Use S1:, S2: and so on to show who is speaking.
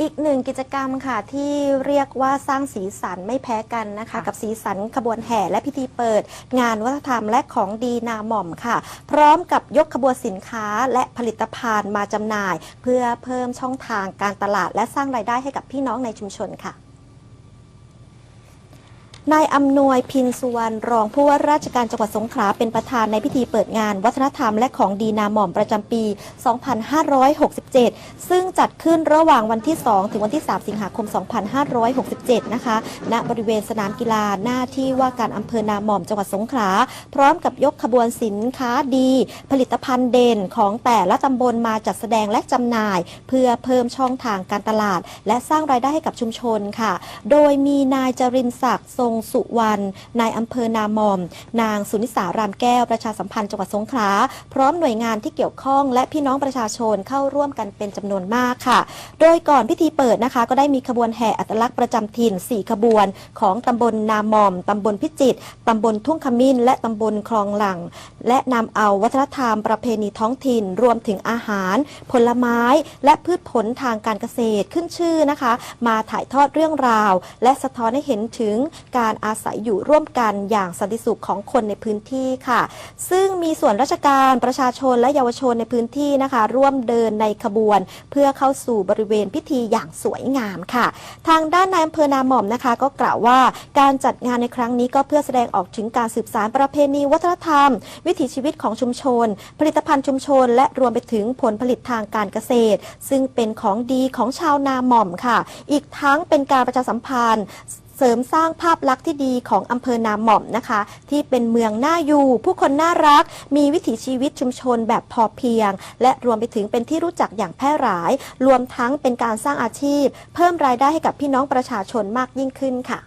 S1: อีกหนึ่งกิจกรรมค่ะที่เรียกว่าสร้างสีสันไม่แพ้กันนะคะ
S2: ค่ะ
S1: กับสีสันขบวนแห่และพิธีเปิด งานวัฒนธรรมและของดีนาหม่อมค่ะ พร้อมกับยกขบวนสินค้าและผลิตภัณฑ์มาจำหน่าย เพื่อเพิ่มช่องทางการตลาดและสร้างรายได้ให้กับพี่น้องในชุมชนค่ะ นายอำนวยพินสุวรรณรองผู้ว่าราชการจังหวัดสงขลาเป็นประธานในพิธีเปิดงาน วัฒนธรรมและของดีนาหม่อมประจำปี 2567 ซึ่งจัดขึ้นระหว่างวันที่ 2 ถึงวันที่ 3 สิงหาคม 2567 นะคะ ณ บริเวณสนามกีฬาหน้าที่ว่าการอำเภอนาหม่อมจังหวัดสงขลา พร้อมกับยกขบวนสินค้าดี ผลิตภัณฑ์เด่นของแต่ละตำบลมาจัดแสดงและจำหน่าย เพื่อเพิ่มช่องทางการตลาด และสร้างรายได้ให้กับชุมชนค่ะ โดยมีนายจรินศักดิ์ทรงสุวรรณนายอำเภอนามอม นางสุนิสารามแก้วประชาสัมพันธ์จังหวัดสงขลาพร้อมหน่วยงานที่เกี่ยวข้อง และพี่น้องประชาชนเข้าร่วมกันเป็นจำนวนมากค่ะ โดยก่อนพิธีเปิดนะคะ ก็ได้มีขบวนแห่อัตลักษณ์ประจำถิ่น 4 ขบวน ของตำบลนามอมตำบลพิจิตรตำบลทุ่งขมิ้น และตำบลคลองหลัง และนำเอาวัฒนธรรมประเพณีท้องถิ่น รวมถึงอาหาร ผลไม้ และพืชผลทางการเกษตรขึ้นชื่อนะคะ มาถ่ายทอดเรื่องราว และสะท้อนให้เห็นถึงการอาศัยอยู่ร่วมกันอย่างสันติสุขของคนในพื้นที่ค่ะ ซึ่งมีส่วนราชการประชาชนและเยาวชนในพื้นที่นะคะ ร่วมเดินในขบวน เพื่อเข้าสู่บริเวณพิธีอย่างสวยงามค่ะ ทางด้านนายอำเภอนาหม่อมนะคะ ก็กล่าวว่าการจัดงานในครั้งนี้ก็เพื่อแสดงออกถึงการสืบสานประเพณีวัฒนธรรม วิถีชีวิตของชุมชน ผลิตภัณฑ์ชุมชน และรวมไปถึงผลผลิตทางการเกษตร ซึ่งเป็นของดีของชาวนาหม่อมค่ะ อีกทั้งเป็นการประชาสัมพันธ์ เสริมสร้างภาพลักษณ์ที่ดีของอำเภอนาหม่อมนะคะ ที่เป็นเมืองน่าอยู่ ผู้คนน่ารัก มีวิถีชีวิตชุมชนแบบพอเพียง และรวมไปถึงเป็นที่รู้จักอย่างแพร่หลาย รวมทั้งเป็นการสร้างอาชีพ เพิ่มรายได้ให้กับพี่น้องประชาชนมากยิ่งขึ้นค่ะ